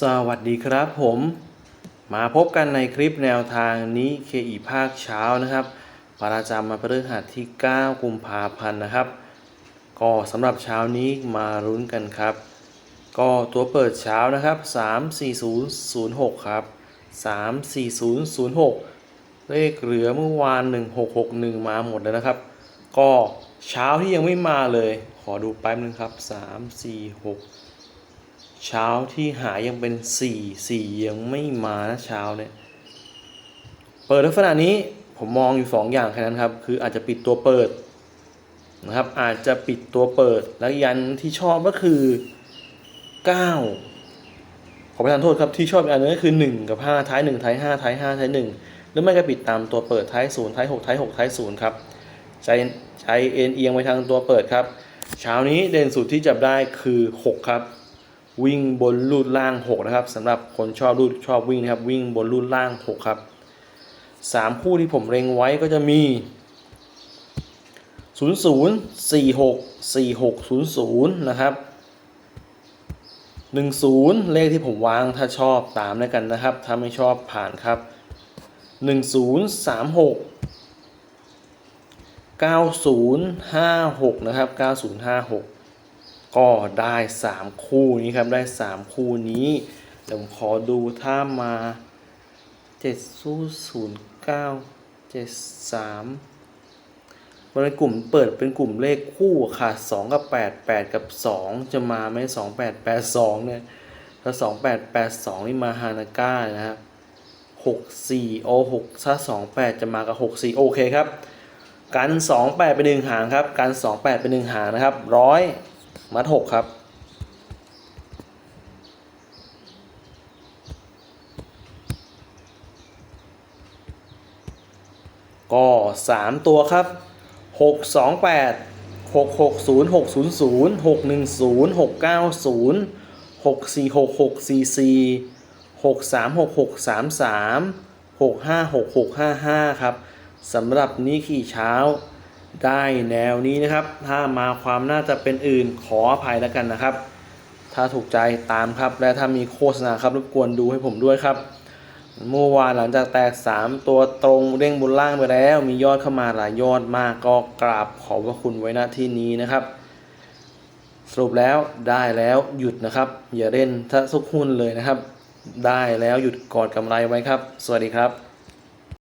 สวัสดีครับผม มาพบกันในคลิปแนวทางนี้เคอีภาคเช้านะครับ ประจำมาพฤหัสที่ 9 กุมภาพันธ์นะครับ ก็สำหรับเช้านี้มาลุ้นกันครับ ก็ตัวเปิดเช้านะครับ 34006 ครับ 34006 เลขเหลือเมื่อวาน 1661 มาหมดแล้วนะครับ ก็เช้าที่ยังไม่มาเลย ขอดูแป๊บนึงครับ 3 4 6 เช้าที่หายังเป็น4 4ยังไม่มานะเช้าเนี่ยเปิดลักษณะนี้ผมมองอยู่2อย่างแค่นั้นครับ คืออาจจะปิดตัวเปิดนะครับ อาจจะปิดตัวเปิดแล้วยันที่ชอบก็คือ9ขอประทานโทษครับที่ชอบอันนึงก็คือ1กับ5ท้าย1ท้าย5ท้าย5ท้าย1หรือไม่ก็ปิดตามตัวเปิดท้าย0ท้าย6ท้าย6ท้าย0ครับใจใจเอ็นเอียงไปทางตัวเปิดครับ เช้านี้เด่นสุดที่จับได้คือ6ครับ วิ่งบนลูดล่าง 6 นะครับสำหรับคนชอบลูดชอบวิ่งนะครับ วิ่งบนลูดล่าง 6 ครับ 3 คู่ที่ผมเล็งไว้ก็จะมี 0 0 4 6 4 6 0 0 นะครับ 10 เลขที่ผมวางถ้าชอบตามแล้วกันนะครับ ถ้าไม่ชอบผ่านครับ 10 3 6 9056 นะครับ 9056 ก็ได้ 3 คู่นี้ครับได้ 3 คู่นี้เดี๋ยวผมขอดูถ้ามา7สู้09 73วันในกลุ่มเปิดเป็นกลุ่มเลขคู่ค่ะ2กับ 8 8 กับ 2 จะมาไหม2 8 8 2เนี่ยถ้า2 8 8 2 นี่มาฮานาก้านะครับ6 4โอ6ถ้า2 8 จะมากับ 6 4 โอเคครับ กัน 2 8 เป็นหนึ่งหางครับ กัน 2 8 เป็นหนึ่งหางนะครับร้อย มัด6ครับ ก็3ตัวครับ6 2 8 6 6 0 6 0 0 6 1 0 6 9 0 6 4 6 6 4 4 6 3 6 6 3 3 6 5 6 6 5 5ครับสำหรับนี้ขี่เช้า ได้แนวนี้นะครับ ถ้ามาความน่าจะเป็นอื่นขออภัยแล้วกันนะครับ ถ้าถูกใจตามครับ และถ้ามีโฆษณาครับรบกวนดูให้ผมด้วยครับ เมื่อวานหลังจากแตก 3 ตัวตรงเด้งบนล่างไปแล้ว มียอดเข้ามาหลายยอดมากก็กราบขอบพระคุณไว้ณที่นี้นะครับ สรุปแล้วได้แล้วหยุดนะครับ อย่าเล่นถ้าสุกหุ้นเลยนะครับ ได้แล้วหยุดกอดกำไรไว้ครับ สวัสดีครับ